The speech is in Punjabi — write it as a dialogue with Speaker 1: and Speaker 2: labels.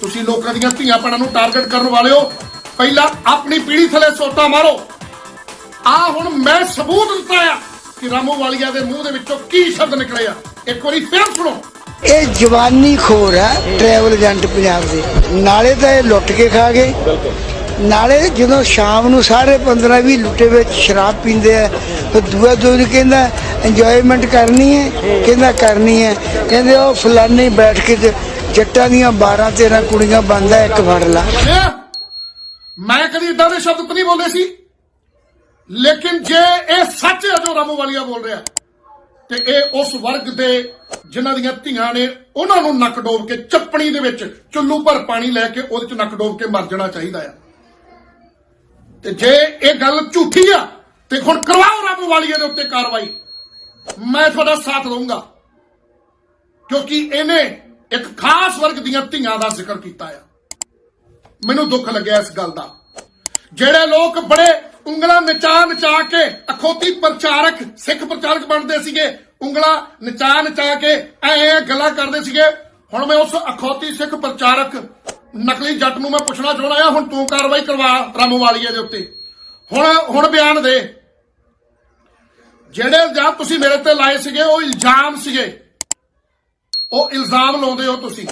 Speaker 1: ਤੁਸੀਂ ਲੋਕਾਂ ਦੀਆਂ ਧੀਆਂ ਭੈਣਾਂ ਨੂੰ ਟਾਰਗੇਟ ਕਰਨ ਵਾਲਿਓ, ਪਹਿਲਾਂ ਆਪਣੀ ਪੀੜੀ ਥਲੇ ਸੋਟਾ ਮਾਰੋ। ਆ ਹੁਣ ਮੈਂ ਸਬੂਤ ਦਿੱਤਾ ਆ ਕਿ ਰਾਮੂ ਵਾਲੀਆ ਦੇ ਮੂੰਹ ਦੇ ਵਿੱਚੋਂ ਕੀ ਸ਼ਬਦ ਨਿਕਲੇ ਆ। ਇੱਕ ਵਾਰੀ ਫੇਰ ਸੁਣੋ।
Speaker 2: ਇਹ ਜਵਾਨੀ ਖੋਰ ਹੈ ਟਰੈਵਲ ਏਜੰਟ ਪੰਜਾਬ ਦੇ। ਨਾਲੇ ਤਾਂ ਇਹ ਲੁੱਟ ਕੇ ਖਾ ਗਏ। ਨਾਲੇ ਜਦੋਂ ਸ਼ਾਮ ਨੂੰ ਸਾਰੇ 15 20 ਲੁੱਟੇ ਵਿੱਚ ਸ਼ਰਾਬ ਪੀਂਦੇ ਆ, ਤੇ ਦੂਆ ਦੂਰ ਕਹਿੰਦਾ ਇੰਜੋਇਮੈਂਟ ਕਰਨੀ ਹੈ? ਕਹਿੰਦਾ, ਕਰਨੀ ਹੈ। ਕਹਿੰਦੇ, ਉਹ ਫਲਾਨੀ ਬੈਠ ਕੇ ਜੱਟਾਂ ਦੀਆਂ 12 13 ਕੁੜੀਆਂ ਬੰਦਾ ਇੱਕ ਫੜ ਲਾ
Speaker 1: ਮੈਂ ਕਦੀ ਇਦਾਂ ਦੇ ਸ਼ਬਦ ਨਹੀਂ ਬੋਲੇ ਸੀ। ਲੇਕਿਨ ਜੇ ਇਹ ਸੱਚ ਹੈ ਜੋ ਰਾਮੂ ਵਾਲੀਆ ਬੋਲ ਰਿਹਾ, ਤੇ ਇਹ ਉਸ ਵਰਗ ਦੇ ਜਿਨ੍ਹਾਂ ਦੀਆਂ ਧੀਆਂ ਨੇ, ਉਹਨਾਂ ਨੂੰ ਨੱਕ ਡੋਬ ਕੇ ਚੱਪਣੀ ਦੇ ਵਿੱਚ ਚੁੱਲੂ ਭਰ ਪਾਣੀ ਲੈ ਕੇ ਉਹਦੇ ਚ ਨੱਕ ਡੋਬ ਕੇ ਮਰ ਜਾਣਾ ਚਾਹੀਦਾ ਆ। ਤੇ ਜੇ ਇਹ ਗੱਲ ਝੂਠੀ ਆ, ਤੇ ਹੁਣ ਕਰਵਾਓ ਰਾਮੂ ਵਾਲੀਆ ਦੇ ਉੱਤੇ ਕਾਰਵਾਈ। ਮੈਂ ਤੁਹਾਡਾ ਸਾਥ ਦਊਂਗਾ, ਕਿਉਂਕਿ ਇਹਨੇ ਇੱਕ ਖਾਸ ਵਰਗ ਦੀਆਂ ਧੀਆਂ ਦਾ ਜ਼ਿਕਰ ਕੀਤਾ ਆ। ਮੈਨੂੰ ਦੁੱਖ ਲੱਗਿਆ ਇਸ ਗੱਲ ਦਾ। ਜਿਹੜੇ ਲੋਕ ਬੜੇ ਉਂਗਲਾਂ ਨਚਾ ਨਚਾ ਕੇ ਅਖੋਤੀ ਪ੍ਰਚਾਰਕ, ਸਿੱਖ ਪ੍ਰਚਾਰਕ ਬਣਦੇ ਸੀਗੇ, ਉਂਗਲਾਂ ਨਚਾ ਨਚਾ ਕੇ ਐ ਗੱਲਾਂ ਕਰਦੇ ਸੀਗੇ, ਹੁਣ ਮੈਂ ਉਸ ਅਖੌਤੀ ਸਿੱਖ ਪ੍ਰਚਾਰਕ ਨਕਲੀ ਜੱਟ ਨੂੰ ਮੈਂ ਪੁੱਛਣਾ ਚਾਹੁੰਦਾ ਆ ਹੁਣ ਤੂੰ ਕਾਰਵਾਈ ਕਰਵਾ ਰਾਮੂ ਵਾਲੀਏ ਦੇ ਉੱਤੇ। ਹੁਣ ਹੁਣ ਬਿਆਨ ਦੇ। ਜਿਹੜੇ ਇਲਜ਼ਾਮ ਤੁਸੀਂ ਮੇਰੇ ਤੇ ਲਾਏ ਸੀਗੇ, ਉਹ ਇਲਜ਼ਾਮ ਸੀਗੇ। ਉਹ ਇਲਜ਼ਾਮ ਲਾਉਂਦੇ ਹੋ ਤੁਸੀਂ।